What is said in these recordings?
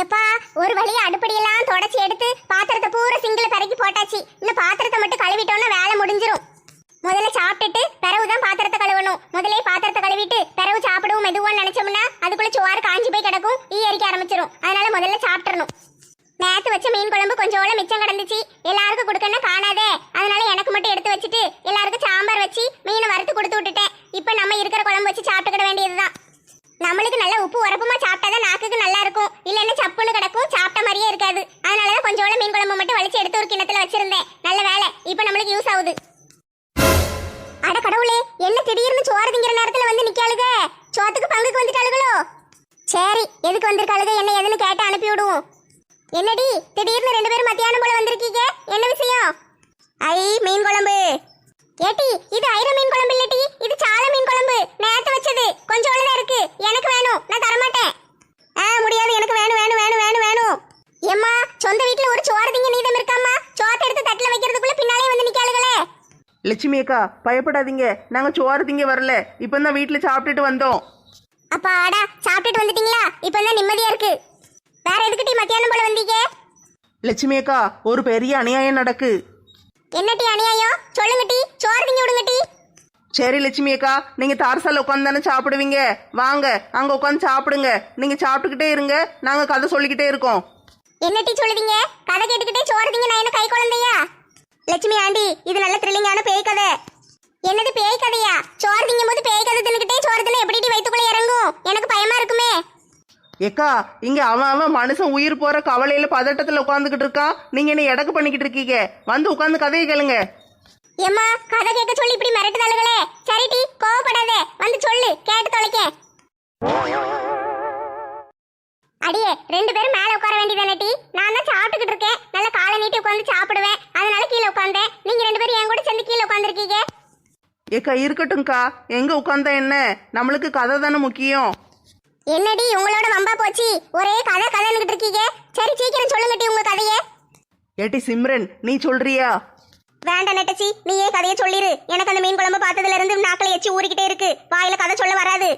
எப்பா ஒரு வழியா அடுப்படியெல்லாம் தொடச்சி எடுத்து பாத்திரத்தை பூரா சிங்கிள் பிறக்கி போட்டாச்சு. இன்னும் பாத்திரத்தை மட்டும் கழுவிட்டோம்னா வேலை முடிஞ்சிரும். முதல்ல சாப்பிட்டுட்டு பிறகு தான் பாத்திரத்தை கழுவணும். முதல்ல பாத்திரத்தை கழுவிட்டு பிறகு சாப்பிடவும் மெதுவான்னு நினைச்சோம்னா அதுக்குள்ள சோறு காஞ்சி போய் கிடக்கும். ஈ எரிக்க ஆரம்பிச்சிரும். அதனால முதல்ல சாப்பிட்றணும் நேற்று வச்ச மீன் குழம்பு கொஞ்சோட மிச்சம் கிடந்துச்சு. எல்லாருக்கும் கொடுக்கணும்னா காணாதே. அதனால எனக்கு மட்டும் எடுத்து வச்சுட்டு எல்லாருக்கும் சாம்பார் வச்சு மீனை வறுத்து கொடுத்து விட்டுட்டேன். இப்போ நம்ம இருக்கிற குழம்பு வச்சு சாப்பிட்டுக்கிட வேண்டியதுதான். நம்மளுக்கு நல்ல உப்பு உரப்புமா சாப்பிட்டாதான் நாக்குக்கு நல்ல இல்லைன்னா சப்புன்னு கிடக்கும் சாப்பிட்ட மாதிரியே இருக்காது. அதனாலதான் கொஞ்சோட மீன் குழம்பு மட்டும் வலிச்சு எடுத்து ஒரு கிண்ணத்துல வச்சிருந்தேன். நல்ல வேலை. இப்போ நம்மளுக்கு யூஸ் ஆகுது. அட கடவுளே என்ன திடீர்னு சோறு திங்கிற நேரத்தில் வந்து நிக்காளுக? சோத்துக்கு பங்குக்கு வந்துட்டாளுகளோ? சரி எதுக்கு வந்திருக்காளுக? என்ன எதுன்னு கேட்டு அனுப்பி விடுவோம். என்னடி திடீர்னு ரெண்டு பேரும் மத்தியானம் போல வந்திருக்கீங்க? என்ன விஷயம்? ஐ மீன் குழம்பு. ஏட்டி இது ஐர மீன் குழம்பு இல்லட்டி இது சால மீன் குழம்பு. நேத்து வச்சது. கொஞ்சம் தான் இருக்கு. எனக்கு வேணும். நான் தரமாட்டேன் மாட்டேன் ஆ முடியாது எனக்கு வேணும் வேணும் வேணும் வேணும் வேணும் ஏம்மா சொந்த வீட்ல ஒரு சோறு திங்க நீதம் இருக்காம்மா சோத்தை எடுத்து தட்டுல வைக்கிறதுக்குள்ள பின்னாலே வந்து நிக்காளுகளே லட்சுமி அக்கா பயப்படாதீங்க. நாங்கள் சோறு திங்க வரல. இப்போ தான் வீட்டில் சாப்பிட்டுட்டு வந்தோம். அப்பா ஆடா சாப்பிட்டுட்டு வந்துட்டீங்களா? இப்போ தான் நிம்மதியா இருக்கு. வேற எதுக்கு டீ மத்தியானம் போல வந்தீங்க? லட்சுமி அக்கா ஒரு பெரிய அநியாயம் நடக்கு. என்ன டீ அநியாயம்? சொல்லுங்க டீ. சோறு திங்க விடுங்க டீ. சரி லட்சுமி அக்கா நீங்கள் தாரசால உட்காந்து தானே சாப்பிடுவீங்க? வாங்க அங்கே உட்காந்து சாப்பிடுங்க. நீங்கள் சாப்பிட்டுக்கிட்டே இருங்க. நாங்கள் கதை சொல்லிக்கிட்டே இருக்கோம். என்ன டீ சொல்லுதீங்க? கதை கேட்டுக்கிட்டே சோறு திங்க நான் என்ன கை குழந்தையா? லட்சுமி ஆண்டி இது நல்ல த்ரில்லிங்கான பேய் கதை என்னது பேய் கதையா சோறு திங்கும் போது பேய் கதை தின்னுக்கிட்டே சோறு தின்னு எப்படி டீ வயித்துக்குள்ள இறங்கும்? எனக்கு பயமா இருக்குமே. ஏக்கா இங்கே அவன் அவன் மனுஷன் உயிர் போகிற கவலையில் பதட்டத்தில் உட்காந்துக்கிட்டு இருக்கான். நீங்கள் என்ன எடக்கு பண்ணிக்கிட்டு இருக்கீங்க. வந்து உட்காந்து கதையை கேளுங்க. ஏம்மா கதை கேட்க சொல்லி இப்படி மிரட்டுதாளுகளே. சரி டீ கோவப்படாத. வந்து சொல்லு கேட்டு தொலைக்க அடியே ரெண்டு பேரும் மேல உட்கார வேண்டியதானே டீ? நான் தான் சாப்பிட்டுக்கிட்டு இருக்கேன். நல்ல காலை நீட்டி உட்காந்து சாப்பிடுவேன். அதனால கீழே உட்காந்தேன் நீங்க ரெண்டு பேரும் என் கூட சேர்ந்து கீழே உட்காந்துருக்கீங்க ஏக்கா இருக்கட்டும்க்கா. எங்கே உட்காந்தா என்ன? நம்மளுக்கு கதை தானே முக்கியம். என்னடி உங்களோட வம்பா போச்சு. ஒரே கதை கதைன்னுகிட்டு இருக்கீங்க. சரி சீக்கிரம் சொல்லுங்க டீ உங்க கதையை. ஏட்டி சிம்ரன் நீ சொல்றியா? வேண்டாம் நெட்டச்சி நீயே கதையை சொல்லிரு. எனக்கு அந்த மீன் குழம்பு பார்த்ததுல இருந்து நாக்கில் எச்சி ஊறிக்கிட்டே இருக்கு. வாயில கதை சொல்ல வராது.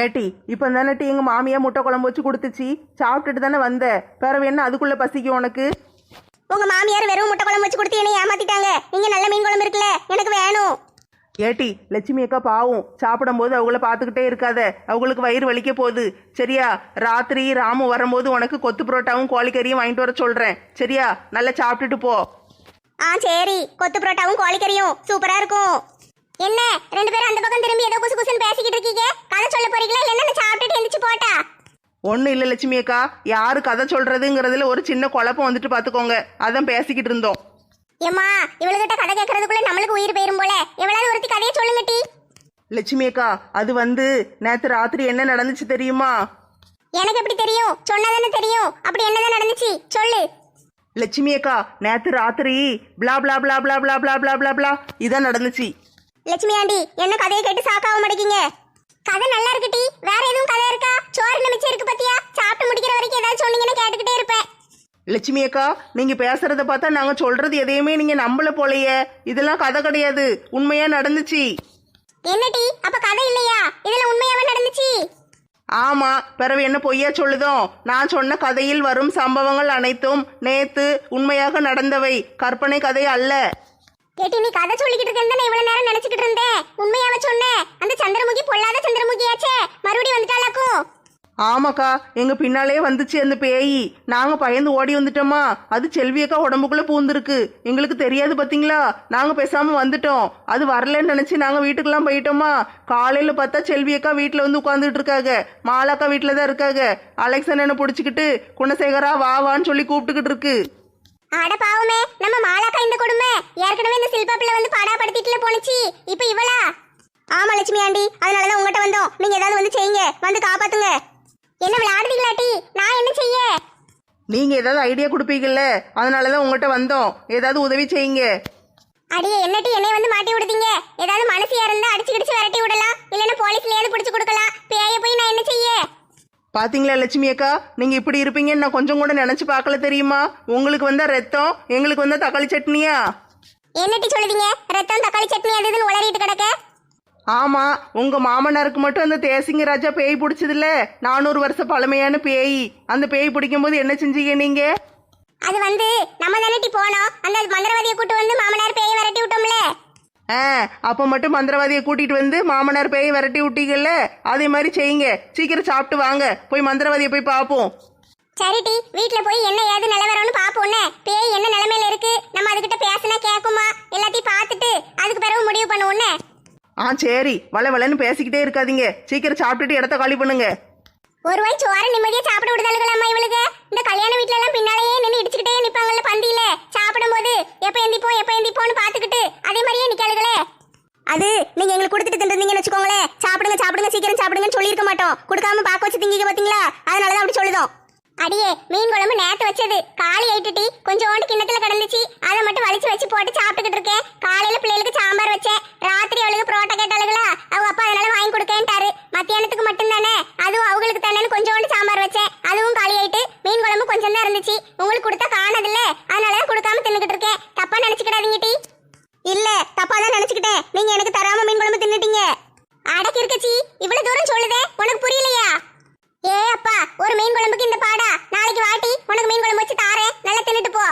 ஏட்டி இப்போ தானே எங்கள் மாமியா முட்டை குழம்பு வச்சு கொடுத்துச்சு. சாப்பிட்டுட்டு தானே வந்த. பிறவு என்ன அதுக்குள்ளே பசிக்கும் உனக்கு? உங்க மாமியார் வெறும் முட்டை குழம்பு வச்சு கொடுத்து என்னை ஏமாத்திட்டாங்க. நீங்க நல்ல மீன் குழம்பு இருக்குல்ல எனக்கு வேணும். ஏட்டி லட்சுமி அக்கா பாவம். சாப்பிடும்போது அவங்கள பார்த்துக்கிட்டே இருக்காத. அவங்களுக்கு வயிறு வலிக்க போகுது. சரியா? ராத்திரி ராமு வரும்போது உனக்கு கொத்து புரோட்டாவும் கோழிக்கறியும் வாங்கிட்டு வர சொல்கிறேன் சரியா? நல்லா சாப்பிட்டுட்டு போ. ஆ சரி. கொத்து புரோட்டாவும் கோழிக்கறியும் சூப்பரா இருக்கும். என்ன? ரெண்டு பேரும் அந்த பக்கம் திரும்பி ஏதோ குசு குசுன்னு பேசிக்கிட்டு இருக்கீங்க? கதை சொல்ல போறீங்களா? இல்லைன்னா நான் சாப்பிட்டுட்டு எந்திரிச்சு போட்டா? ஒன்றும் இல்லை லட்சுமி அக்கா. யாரு கதை சொல்கிறதுங்கிறதுல ஒரு சின்ன குழப்பம் வந்துட்டு பார்த்துக்கோங்க அதான் பேசிக்கிட்டு இருந்தோம். ஏம்மா இவளுகிட்ட கதை கேட்கறதுக்குள்ள நம்மளுக்கு உயிர் போயிரும் போல. எவ்வளவு ஒருத்தி கதையை சொல்லுங்க டீ. லட்சுமி அக்கா அது வந்து நேற்று ராத்திரி என்ன நடந்துச்சு தெரியுமா? எனக்கு எப்படி தெரியும்? சொன்னதானே தெரியும். அப்படி என்னதான் நடந்துச்சு? சொல்லு. லட்சுமி அக்கா நேற்று ராத்திரி பிளா பிளா பிளா பிளா பிளா பிளா பிளா பிளா பிளா இதான் நடந்துச்சு. லட்சுமி ஆண்டி என்ன கதையை கேட்டு சாக்காவ மாட்டேங்க கதை நல்லா இருக்கு டீ. வேற எதுவும் கதை இருக்கா? சோறு மிச்சம் இருக்கு பத்தியா? சாப்பிட்டு முடிக்கிற வரைக்கும் ஏதாவது சொன்னீங்கன்னா கேட்டுக்கிட்டே இருப்பேன். லட்சுமி அக்கா நீங்க பேசுறத பார்த்தா நாங்க சொல்றது எதையுமே நீங்க நம்பல போலயே. இதெல்லாம் கதை கிடையாது. உண்மையா நடந்துச்சு. என்ன டீ? அப்ப கதை இல்லையா? இதுல உண்மையாவே நடந்துச்சு. ஆமா பிறவு என்ன பொய்யா சொல்லுதோ? நான் சொன்ன கதையில் வரும் சம்பவங்கள் அனைத்தும் நேத்து உண்மையாக நடந்தவை. கற்பனை கதை அல்ல. கேட்டி நீ கதை சொல்லிக்கிட்டு இருக்கேன்னு இவ்வளவு நேரம் நினைச்சுக்கிட்டு இருந்தேன் உண்மையாவே சொன்னேன் அந்த சந்திரமுகி பொல்லாத சந்திரமுகியாச்சே மறுபடியும் வந்துட்டாளாக்கும் ஆமாக்கா எங்க பின்னாலே வந்துச்சு அந்த பேய். நாங்க பயந்து ஓடி வந்துட்டோமா? அது செல்வியக்கா உடம்புக்குள்ள பூந்திருக்கு. எங்களுக்கு தெரியாது பாத்தீங்களா? நாங்க பேசாம வந்துட்டோம். அது வரலன்னு நினைச்சு நாங்க வீட்டுக்கெல்லாம் போயிட்டோமா? காலையில பார்த்தா செல்வியக்கா வீட்டுல வந்து உட்காந்துட்டு இருக்காங்க மாலாக்கா வீட்டுல தான் இருக்காங்க அலெக்சன் என்ன பிடிச்சிக்கிட்டு குணசேகரா வா வான்னு சொல்லி கூப்பிட்டுக்கிட்டு இருக்கு. அட பாவமே நம்ம மாலாக்கா பிள்ளை வந்து பாடாப்படுத்திட்டுல போனுச்சு இப்ப இவளா? ஆமா லட்சுமி ஆண்டி. அதனாலதான் உங்ககிட்ட வந்தோம். நீங்க ஏதாவது வந்து செய்யுங்க. வந்து காப்பாத்துங்க. என்ன விளையாடுறீங்களா டி நான் என்ன செய்ய? நீங்க ஏதாவது ஐடியா கொடுப்பீங்கல்ல? அதனாலதான் உங்ககிட்ட வந்தோம். ஏதாவது உதவி செய்யுங்க. அடியே என்னட்டி என்னை வந்து மாட்டி விடுதீங்க? ஏதாவது மனசியா இருந்தா அடிச்சு கிடிச்சு விரட்டி விடலாம். இல்லைன்னா போலீஸ்லயாவது பிடிச்சு கொடுக்கலாம். பேய போய் நான் என்ன செய்ய? பாத்தீங்களா லட்சுமி அக்கா? நீங்க இப்படி இருப்பீங்கன்னு நான் கொஞ்சம் கூட நினைச்சு பார்க்கல தெரியுமா? உங்களுக்கு வந்தா ரத்தம் எங்களுக்கு வந்தா தக்காளி சட்னியா? என்னட்டி சொல்லுதீங்க? ரத்தம் தக்காளி சட்னி அது இதுன்னு உளறிட்டு கிடக்க? ஆமா உங்க மாமனாருக்கு மட்டும் அந்த தேசிங்க ராஜா பேய் பிடிச்சதுல நானூறு வருஷம் பழமையான பேய். அந்த பேய் பிடிக்கும் போது என்ன செஞ்சீங்க நீங்க? அது வந்து நம்ம தானே போனோம். அந்த மந்திரவாதியை கூட்டு வந்து மாமனார் பேயை விரட்டி விட்டோம்ல? ஆ அப்ப மட்டும் மந்திரவாதியை கூட்டிட்டு வந்து மாமனார் பேயை விரட்டி விட்டீங்கல்ல? அதே மாதிரி செய்யுங்க. சீக்கிரம் சாப்பிட்டு வாங்க. போய் மந்திரவாதியை போய் பார்ப்போம். சரிட்டி வீட்ல போய் என்ன ஏது நிலவரம்னு பாப்போம்னே பேய் என்ன நிலைமையில இருக்கு? நம்ம அதுகிட்ட பேசினா கேக்குமா? எல்லாத்தையும் பார்த்துட்டு அதுக்கு பிறகு முடிவு பண்ணுவோம்னே ஆ சரி. வள வளன்னு பேசிக்கிட்டே இருக்காதீங்க. சீக்கிரம் சாப்பிட்டுட்டு இடத்த காலி பண்ணுங்க. ஒரு வாய் சோற நிம்மதியா சாப்பிட விடுதல்களாம்மா இவளுக்கு இந்த கல்யாண வீட்ல எல்லாம் பின்னாலேயே நின்று இடிச்சுக்கிட்டே நிப்பாங்கல்ல பந்தியில? சாப்பிடும்போது எப்ப எந்திப்போம் எப்ப எந்திப்போம்னு பாத்துக்கிட்டு அதே மாதிரியே நிக்காளுகளே. அது நீங்க எங்களுக்கு கொடுத்துட்டு தின்றுந்தீங்கன்னு வச்சுக்கோங்களேன். சாப்பிடுங்க சாப்பிடுங்க சீக்கிரம் சாப்பிடுங்கன்னு சொல்லியிருக்க மாட்டோம். கொடுக்காம பாக்க வச்சு திங்கிக்க பாத்தீங்களா அதனாலதான் அப்படி சொல்லுதோம். அடியே மீன் குழம்பு நேத்து வச்சது. காலி ஐட்டுட்டி கொஞ்சோண்டு கிண்ணத்துல கிடந்துச்சு. அதை மட்டும் வலிச்சு வச்சு போட்டு சாப்பிட்டுக்கிட்டு இருக்கேன். காலையில பிள்ளைகளுக்கு சாம்பார் வச்சேன். ராத்திரி அவளுக்கு புரோட்டா கேட்டாளுங்களா அவங்க அப்பா அதனால வாங்கி கொடுக்கேன்ட்டாரு. மத்தியானத்துக்கு மட்டும் தானே அதுவும் அவங்களுக்கு தானேன்னு கொஞ்சோண்டு சாம்பார் வச்சேன். அதுவும் காலி ஆயிட்டு மீன் குழம்பு கொஞ்சம் தான் இருந்துச்சு. உங்களுக்கு கொடுத்தா காணதில்ல அதனால கொடுக்காம தின்னுக்கிட்டு இருக்கேன் தப்பா நினைச்சுக்கிடாதீங்க டி இல்ல தப்பா தான் நினைச்சுக்கிட்டேன் நீங்க எனக்கு தராம மீன் குழம்பு தின்னுட்டீங்க அடக்கி இருக்கச்சி இவ்வளவு தூரம் சொல்லுதே உனக்கு புரியலையா ஏ அப்பா ஒரு மீன் குழம்புக்கு இந்த பாடா நாளைக்கு வாட்டி உனக்கு மீன் குழம்பு வச்சு தாரேன் நல்லா தின்னுட்டு போ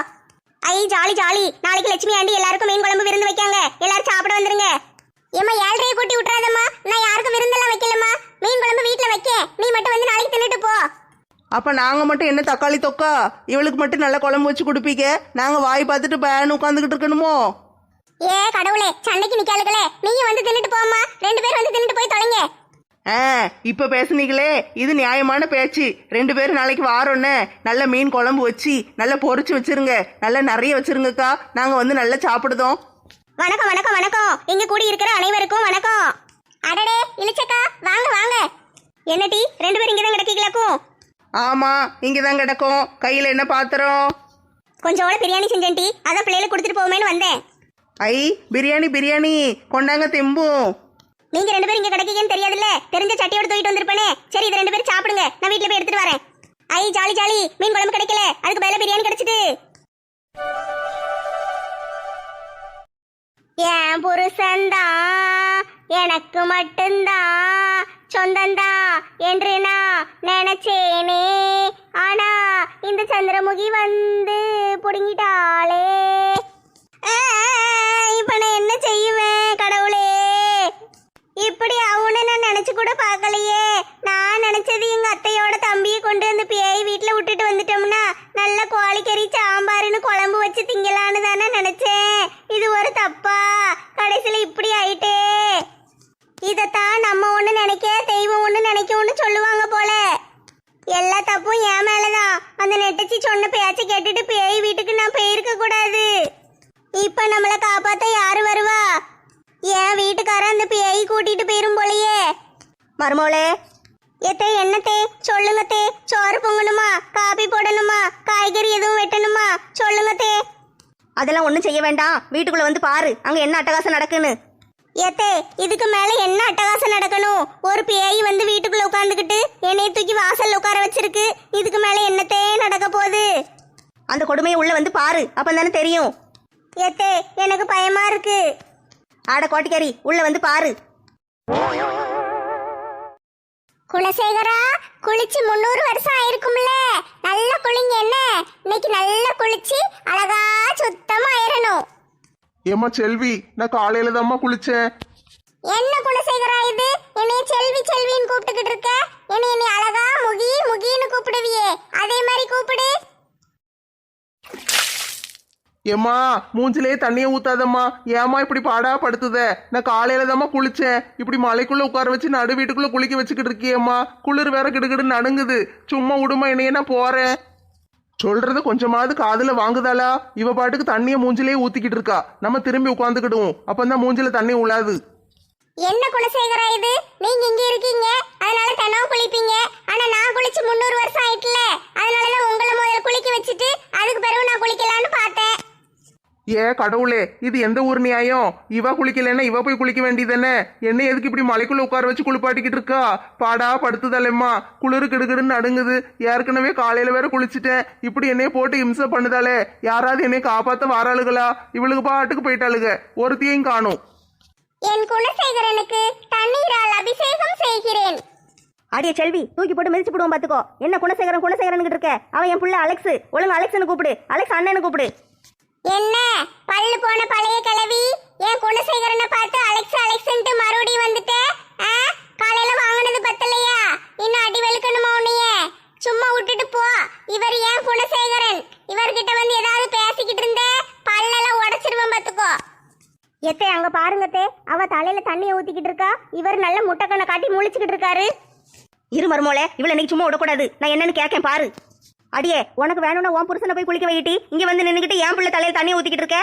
ஐ ஜாலி ஜாலி நாளைக்கு லட்சுமி ஆண்டி எல்லாருக்கும் மீன் குழம்பு விருந்து வைக்காங்க எல்லாரும் சாப்பிட வந்துருங்க ஏம்மா ஏழ்றையை கூட்டி விட்டுறாதம்மா நான் யாருக்கும் விருந்தெல்லாம் வைக்கலம்மா மீன் குழம்பு வீட்ல வைக்க நீ மட்டும் வந்து நாளைக்கு தின்னுட்டு போ அப்ப நாங்க மட்டும் என்ன தக்காளி தொக்கா? இவளுக்கு மட்டும் நல்ல குழம்பு வச்சு கொடுப்பீங்க? நாங்க வாய் பார்த்துட்டு பேன் உட்காந்துக்கிட்டு இருக்கணுமோ? ஏ கடவுளே சண்டைக்கு நிக்காளுகளே. நீயும் வந்து தின்னுட்டு போம்மா. ரெண்டு பேரும் வந்து தின்னுட்டு போய் தொலைங்க. ஆ இப்ப பேசுனீங்களே இது நியாயமான பேச்சு. ரெண்டு பேரும் நாளைக்கு வாரோன்னு நல்ல மீன் குழம்பு வச்சு நல்லா பொரிச்சு வச்சிருங்க. நல்லா நிறைய வச்சிருங்கக்கா. நாங்க வந்து நல்லா சாப்பிடுதோம். வணக்கம் வணக்கம் வணக்கம். இங்க கூடி இருக்கிற அனைவருக்கும் வணக்கம். அடடே இளிச்சக்கா வாங்க வாங்க. என்ன டீ ரெண்டு பேரும் இங்கதான் கிடக்கீங்களாக்கும்? ஆமா இங்கதான் கிடக்கும். கையில என்ன பாத்திரம்? கொஞ்சோட பிரியாணி செஞ்சேன் டீ. அதான் பிள்ளைகளுக்கு கொடுத்துட்டு போவேன்னு வந்தேன். ஐ பிரியாணி பிரியாணி. கொண்டாங்க தெம்பும் நீங்க ரெண்டு பேரும் இங்க கிடைக்கீங்கன்னு தெரியாதுல்ல? தெரிஞ்ச சட்டியோட தூக்கிட்டு வந்திருப்பேனே. சரி இது ரெண்டு பேரும் சாப்பிடுங்க. நான் வீட்ல போய் எடுத்துட்டு வரேன். ஐ ஜாலி ஜாலி. மீன் குழம்பு கிடைக்கல. அதுக்கு பதிலா பிரியாணி கிடைச்சிட்டு. என் புருஷன்தான். எனக்கு மட்டும்தான். சொந்தந்தான் என்று நான் நினைச்சேனே. ஆனா இந்த சந்திரமுகி வந்து புடுங்கிட்டாளே. இப்ப நான் என்ன செய்வேன் கடவுளே? இப்படி அவனை நான் நினைச்சு கூட பார்க்கலையே. நான் நினைச்சது எங்க அத்தையோட தம்பியை கொண்டு வந்து பேய் வீட்டுல விட்டுட்டு வந்துட்டோம்னா நல்ல கோழிக்கறி சாம்பார்னு குழம்பு வச்சு திங்கலான்னு தானே நினைச்சேன். இது ஒரு தப்பா? கடைசியில இப்படி ஆயிட்டே. இதைத்தான் நம்ம ஒன்று நினைக்க தெய்வம் ஒன்று நினைக்கும்னு சொல்லுவாங்க போல. எல்லா தப்பும் என் மேலதான். அந்த நெட்டச்சி சொன்ன பேச்சை கேட்டுட்டு பேய் வீட்டுக்கு நான் போயிருக்க கூடாது. இப்ப நம்மள காப்பாத்த யாரு வருவா? என் வீட்டுக்காரன் அந்த பேய் கூட்டிட்டு போயிரும் போலயே. மருமோளே. எத்தே என்னத்தே சொல்லுங்கத்தே சோறு பொங்கணுமா? காபி போடணுமா? காய்கறி எதுவும் வெட்டணுமா? சொல்லுங்கத்தே அதெல்லாம் ஒன்றும் செய்ய வேண்டாம். வீட்டுக்குள்ள வந்து பாரு. அங்க என்ன அட்டகாசம் நடக்குன்னு. ஏத்தே இதுக்கு மேல என்ன அட்டகாசம் நடக்கணும்? ஒரு பேய் வந்து வீட்டுக்குள்ள உட்காந்துக்கிட்டு என்னைய தூக்கி வாசல்ல உட்கார வச்சிருக்கு. இதுக்கு மேல என்னத்தே நடக்க போகுது? அந்த கொடுமையை உள்ள வந்து பாரு அப்பந்தானே தெரியும். ஏத்தே எனக்கு பயமா இருக்கு. ஆட கோட்டிக்காரி உள்ள வந்து பாரு. குலசேகரா குளிச்சு முந்நூறு வருஷம் ஆயிருக்கும்ல. நல்லா குளிங்க என்ன? இன்னைக்கு நல்லா குளிச்சு அழகா சுத்தமா ஆயிரணும் ஏம்மா செல்வி நான் காலையில தாம்மா குளிச்சேன். என்ன குலசேகரா இது? என்னைய செல்வி செல்வின்னு கூப்பிட்டுக்கிட்டு இருக்க? என்னைய நீ அழகா முகி முகின்னு கூப்பிடுவியே. அதே மாதிரி கூப்பிடு. ஏம்மா மூஞ்சிலே தண்ணியை ஊத்தாதம்மா. ஏம்மா இப்படி பாடா படுத்துத? நான் காலையில தாம்மா குளிச்சேன். இப்படி மலைக்குள்ள உட்கார வச்சு நடு வீட்டுக்குள்ள குளிக்க வச்சுக்கிட்டு இருக்கியேம்மா. குளிர் வேற கிடுகிடு நடுங்குது. சும்மா விடுமா என்னைய நான் போறேன். சொல்றது கொஞ்சமாவது காதுல வாங்குதாளா? இவ பாட்டுக்கு தண்ணியை மூஞ்சிலே ஊத்திக்கிட்டு இருக்கா. நம்ம திரும்பி உட்காந்துக்கிடுவோம். அப்பந்தான் மூஞ்சில தண்ணி உழாது என்ன குணசேகரா இது? நீங்க இங்க இருக்கீங்க. அதனால தினம் குளிப்பீங்க. ஆனா நான் குளிச்சு முந்நூறு வருஷம் ஆயிட்டுல. அதனாலதான் உங்களை முதல்ல குளிக்க வச்சுட்டு அதுக்கு பிறகு நான் குளிக்கலான்னு பார்த்தேன். ஏ கடவுளே இது எந்த ஊர் நியாயம்? இவ குளிக்கலன்னா இவ போய் குளிக்க வேண்டியதானே என்ன எதுக்கு இப்படி மலைக்குள்ள உட்கார வச்சு குளிப்பாட்டிக்கிட்டு இருக்கா? பாடா படுத்துதாலேம்மா. குளிரு கிடுகிடுன்னு நடுங்குது. ஏற்கனவே காலையில வேற குளிச்சுட்டேன். இப்படி என்னைய போட்டு இம்சை பண்ணுதாலே யாராவது என்னைய காப்பாத்த வாராளுகளா? இவளுக்கு பாட்டுக்கு போயிட்டாளுக. ஒருத்தியையும் காணும். என் குணசேகரனுக்கு தண்ணீரால் அபிஷேகம் செய்கிறேன். அடியே செல்வி தூக்கி போட்டு மிதிச்சு போடுவோம் பாத்துக்கோ. என்ன குணசேகரன் குணசேகரன் இருக்க? அவன் என் புள்ள அலெக்ஸ். ஒழுங்கு அலெக்ஸ்னு கூப்பிடு. அலெக்ஸ் அண்ணனு கூப்பிடு. என்ன? பல்லு போன பழைய கிழவி? என் குணசேகரனை பார்த்து அலெக்ஸ் அலெக்ஸ்ன்ட்டு மறுபடியும் வந்துட்ட? ஆ? காலையில வாங்கினது பத்தலையா? இன்னும் அடி வெளுக்கணுமா உன்னைய? சும்மா விட்டுட்டு போ. இவர் ஏன் குணசேகரன்? இவர்கிட்ட வந்து ஏதாவது பேசிக்கிட்டு இருந்த? பல்லெல்லாம் உடைச்சிருவேன் பாத்துக்கோ எத்தே அங்க பாருங்கத்தே அவ தலையில தண்ணியை ஊத்திக்கிட்டு இருக்கா. இவர் நல்ல முட்டைக்கண்ணை காட்டி முழிச்சுக்கிட்டு இருக்காரு. இரு மருமோளே இவளை இன்னைக்கு சும்மா விடக்கூடாது. நான் என்னன்னு கேட்கேன் பாரு. அடியே உனக்கு வேணும்னா உன் புருஷனை போய் குளிக்க வைட்டி இங்க வந்து நின்னுக்கிட்டு என் பிள்ளை தலையில தண்ணி ஊத்திக்கிட்டு இருக்க.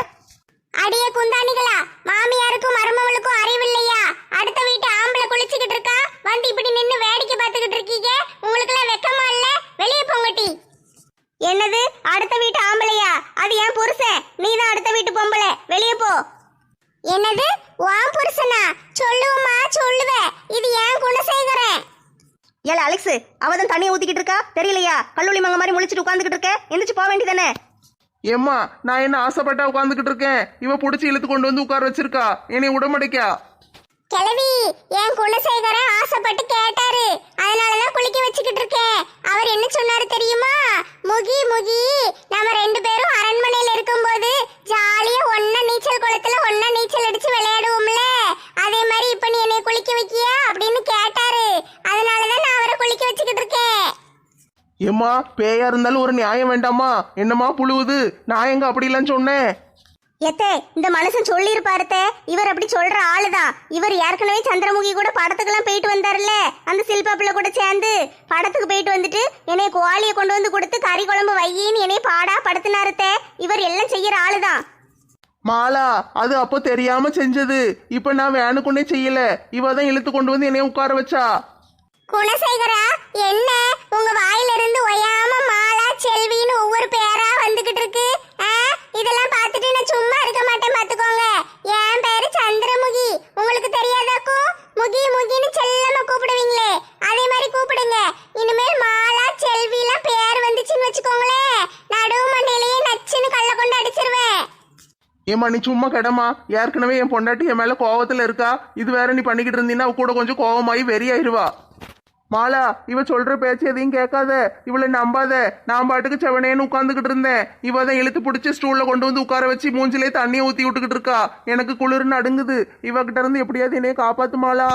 அடியே குந்தாணிகளா மாமியாருக்கும் மருமவளுக்கும் அறிவில்லையா? அடுத்த வீட்டு ஆம்பளை குளிச்சுக்கிட்டு இருக்கா? வந்து இப்படி நின்னு வேடிக்கை பார்த்துக்கிட்டு இருக்கீங்க? உங்களுக்கு எல்லாம் வெக்கமா இல்ல? வெளியே போங்கட்டி. என்னது? அடுத்த வீட்டு ஆம்பளையா? அது ஏன் புருஷன். நீ தான் அடுத்த வீட்டு பொம்பளை. வெளியே போ. என்னது? உன் புருஷனா? சொல்லுவமா சொல்லுவேன் இது ஏன் குணசேகரன். ஏல அலெக்ஸ் அவ தான் தண்ணியை ஊத்திக்கிட்டு இருக்கா? தெரியலையா? கல்லூரி மங்க மாதிரி முழிச்சிட்டு உட்காந்துக்கிட்டு இருக்க. எந்திரிச்சு போக வேண்டியதானே? ஏம்மா நான் என்ன ஆசைப்பட்டா உட்காந்துக்கிட்டு இருக்கேன் இவ புடிச்சு இழுத்து கொண்டு வந்து உட்கார வச்சிருக்கா. என்னை உடம்படைக்கா கிழவி என் குணசேகரன் ஆசைப்பட்டு கேட்டாரு. அதனாலதான் குளிக்க வச்சுக்கிட்டு இருக்கேன் அவர் என்ன சொன்னாரு தெரியுமா? முகி முகி நம்ம ரெண்டு பேரும் அரண்மனையில இருக்கும்போது ஜாலியா ஒன்னா நீச்சல் குளத்துல ஒன்னா நீச்சல் அடிச்சு விளையாடுவோம்ல அதே மாதிரி இப்ப நீ என்னை குளிக்க வைக்கியா அப்படின்னு கேட்டாரு அதனாலதான் நான் அவரை குளிக்க வச்சுக்கிட்டு இருக்கேன் ஏம்மா பேயா இருந்தாலும் ஒரு நியாயம் வேண்டாமா? என்னம்மா புழுவுது? நான் எங்க அப்படிலாம் சொன்னேன்? எத்தே இந்த மனுஷன் சொல்லியிருப்பாருத்தே இவர் அப்படி சொல்ற ஆளுதான். இவர் ஏற்கனவே சந்திரமுகி கூட படத்துக்கெல்லாம் போயிட்டு வந்தாருல்ல? அந்த சில்பாப்புல கூட சேர்ந்து படத்துக்கு போயிட்டு வந்துட்டு என்னை கோழியை கொண்டு வந்து கொடுத்து கறி குழம்பு வையின்னு என்னை பாடா படுத்தினாருத்தே இவர் எல்லாம் செய்யற ஆளுதான். மாலா அது அப்போ தெரியாம செஞ்சது. இப்ப நான் வேணுக்குன்னே செய்யல. இவ தான் இழுத்து கொண்டு வந்து என்னைய உட்கார வச்சா. குணசேகரா என்ன? உங்க வாயில இருந்து ஒயாம மாலா செல்வின்னு ஒவ்வொரு பேரா வந்துகிட்டு இருக்கு. ஆ? இதெல்லாம் பார்த்துட்டு நான் சும்மா இருக்க மாட்டேன் பாத்துக்கோங்க என் பேரு சந்திரமுகி. உங்களுக்கு தெரியாதாக்கும் முகி முகின்னு செல்லமா கூப்பிடுவீங்களே. அதே மாதிரி கூப்பிடுங்க. இனிமேல் மாலா செல்விலாம் பேர் வந்துச்சுன்னு வச்சுக்கோங்களேன். நடுவு மண்டையிலேயே நச்சுன்னு கள்ள கொண்டு அடிச்சிருவேன். ஏமா நீ சும்மா கிடமா? ஏற்கனவே என் பொண்டாட்டி என் மேல கோவத்துல இருக்கா? இது வேற நீ பண்ணிக்கிட்டு இருந்தீன்னா கூட கொஞ்சம் கோவமாயி வெறியாயிருவா. மாலா இவ சொல்ற பேச்சு எதையும் கேட்காத. இவளை நம்பாத. நான் பாட்டுக்கு செவனேன்னு உட்காந்துக்கிட்டு இருந்தேன். இவ தான் இழுத்து பிடிச்சி ஸ்டூல்ல கொண்டு வந்து உட்கார வச்சு மூஞ்சிலே தண்ணியை ஊத்தி விட்டுக்கிட்டு இருக்கா. எனக்கு குளிர்னு அடுங்குது இவகிட்ட இருந்து எப்படியாவது என்னைய காப்பாத்து மாலா.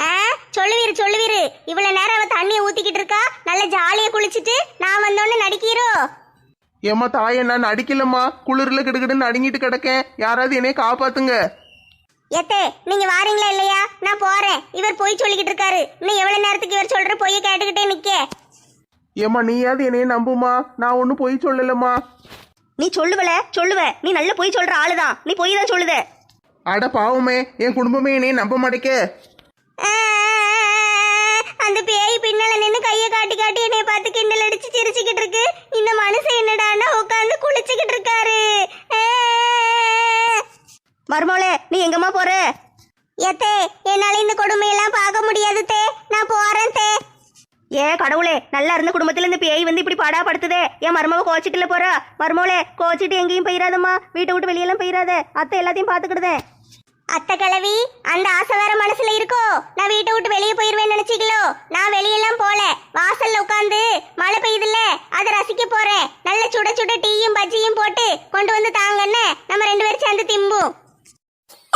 ஆ? சொல்லுவீரு சொல்லுவீரு. இவ்வளவு நேரம் அவ தண்ணியை ஊத்திக்கிட்டு இருக்கா? நல்ல ஜாலியா குளிச்சிட்டு நான் வந்தோன்னு நடிக்கிறோ? ஏம்மா தாயை நான் அடிக்கலம்மா குளிர்ல கிடுகிடுன்னு நடுங்கிட்டு கிடக்கேன். யாராவது என்னைய காப்பாத்துங்க. எத்தே நீங்க வாரீங்களா இல்லையா? நான் போறேன். இவர் போய் சொல்லிக்கிட்டு இருக்காரு. இன்னும் எவ்வளவு நேரத்துக்கு இவர் சொல்ற பொய்ய கேட்டுக்கிட்டே நிக்க. ஏம்மா நீயாவது என்னைய நம்புமா? நான் ஒன்றும் பொய் சொல்லலம்மா. நீ சொல்லுவல சொல்லுவ. நீ நல்ல பொய் சொல்ற ஆளுதான். நீ பொய் தான் சொல்லுத அட பாவமே என் குடும்பமே என்னைய நம்ப மாட்டேக்க. அந்த பேய் பின்னால நின்னு கைய காட்டி காட்டி என்னைய பார்த்து கிண்டல் அடிச்சு சிரிச்சுக்கிட்டு இருக்கு. இந்த மனுஷன் என்னடான்னா உட்காந்து குளிச்சுக்கிட்டு இருக்காரு. மருமோளே நீ எங்கம்மா போற? எத்தே என்னால இந்த கொடுமையெல்லாம் பார்க்க முடியாது தே. நான் போறேன் தே. ஏ கடவுளே நல்லா இருந்த குடும்பத்துல இந்த பேய் வந்து இப்படி பாடா படுத்துதே என் மருமவ கோச்சிட்டுல போறா? மருமோளே கோச்சிட்டு எங்கேயும் போயிடாதம்மா வீட்டை விட்டு வெளியெல்லாம் போயிடாத அத்தை எல்லாத்தையும் பாத்துக்கிடுதேன் அத்தை கிழவி அந்த ஆசை வேற மனசுல இருக்கோ? நான் வீட்டை விட்டு வெளியே போயிருவேன்னு நினைச்சீங்களோ நான் வெளியெல்லாம் போல. வாசல்ல உட்காந்து மழை பெய்யுதுல்ல அதை ரசிக்க போறேன். நல்ல சுட சுட டீயும் பஜ்ஜியும் போட்டு கொண்டு வந்து தாங்கன்னு